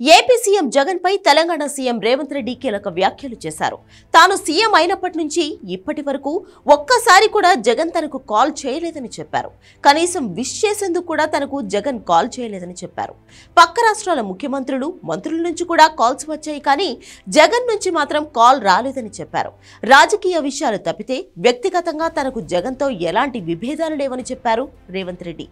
AP CM Jagan పై Telangana CM Revanth Reddy కీలక వ్యాఖ్యలు చేశారు. తాను సీఎం అయినప్పటి నుంచి ఇప్పటి వరకు ఒక్కసారి కూడా జగన్ తనకు కాల్ చేయలేదని చెప్పారు. కనీసం విష్ చేసేందుకు కూడా తనకు జగన్ కాల్ చేయలేదని చెప్పారు. పక్క రాష్ట్రాల ముఖ్యమంత్రులు మంత్రుల నుంచి కూడా కాల్స్ వచ్చాయి కానీ జగన్ నుంచి మాత్రం కాల్ రాలేదని చెప్పారు. రాజకీయ విషయాలు తప్పితే వ్యక్తిగతంగా తనకు జగన్తో ఎలాంటి విభేదాలు లేవని చెప్పారు రేవంత్ రెడ్డి.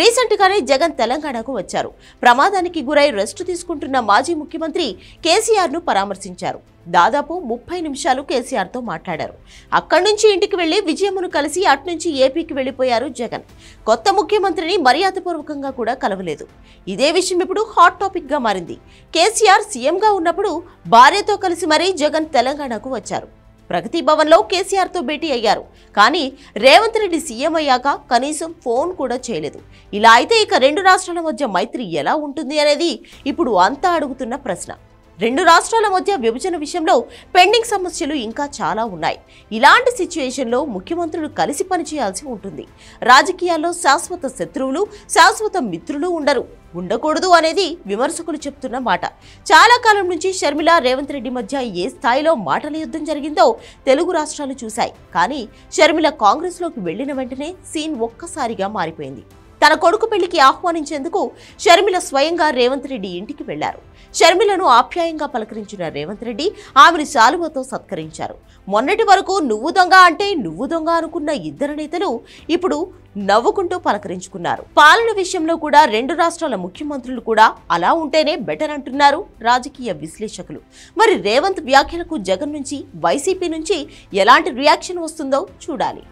రీసెంట్ గానే జగన్ తెలంగాణకు వచ్చారు. ప్రమాదానికి గురై రెస్ట్ తీసుకుంటున్న మాజీ ముఖ్యమంత్రి కేసీఆర్ను పరామర్శించారు. దాదాపు ముప్పై నిమిషాలు కేసీఆర్తో మాట్లాడారు. అక్కడి నుంచి ఇంటికి వెళ్ళి విజయమ్మను కలిసి అట్నుంచి ఏపీకి వెళ్ళిపోయారు జగన్. కొత్త ముఖ్యమంత్రిని మర్యాదపూర్వకంగా కూడా కలవలేదు. ఇదే విషయం ఇప్పుడు హాట్ టాపిక్గా మారింది. కేసీఆర్ సీఎంగా ఉన్నప్పుడు భార్యతో కలిసి మరీ జగన్ తెలంగాణకు వచ్చారు. ప్రగతి భవన్లో కేసీఆర్తో భేటీ అయ్యారు. కానీ రేవంత్ రెడ్డి సీఎం అయ్యాక కనీసం ఫోన్ కూడా చేయలేదు. ఇలా అయితే ఇక రెండు రాష్ట్రాల మధ్య మైత్రి ఎలా ఉంటుంది అనేది ఇప్పుడు అంతా అడుగుతున్న ప్రశ్న. రెండు రాష్ట్రాల మధ్య విభజన విషయంలో పెండింగ్ సమస్యలు ఇంకా చాలా ఉన్నాయి. ఇలాంటి సిచ్యువేషన్లో ముఖ్యమంత్రులు కలిసి పనిచేయాల్సి ఉంటుంది. రాజకీయాల్లో శాశ్వత శత్రువులు శాశ్వత మిత్రులు ఉండరు. ఉండకూడదు అనేది విమర్శకులు చెప్తున్న మాట. చాలా కాలం నుంచి షర్మిల రేవంత్ రెడ్డి మధ్య ఏ స్థాయిలో మాటల యుద్ధం జరిగిందో తెలుగు రాష్ట్రాలు చూశాయి. కానీ షర్మిల కాంగ్రెస్లోకి వెళ్ళిన వెంటనే సీన్ ఒక్కసారిగా మారిపోయింది. తన కొడుకు పెళ్ళికి ఆహ్వానించేందుకు షర్మిల స్వయంగా రేవంత్ రెడ్డి ఇంటికి వెళ్ళారు. షర్మిలను ఆప్యాయంగా పలకరించిన రేవంత్ రెడ్డి ఆమెను శాలువతో సత్కరించారు. మొన్నటి వరకు నువ్వు దొంగ అంటే నువ్వు దొంగ అనుకున్న ఇద్దరు నేతలు ఇప్పుడు నవ్వుకుంటూ పలకరించుకున్నారు. పాలన విషయంలో కూడా రెండు రాష్ట్రాల ముఖ్యమంత్రులు కూడా అలా ఉంటేనే బెటర్ అంటున్నారు రాజకీయ విశ్లేషకులు. మరి రేవంత్ వ్యాఖ్యలకు జగన్ నుంచి వైసీపీ నుంచి ఎలాంటి రియాక్షన్ వస్తుందో చూడాలి.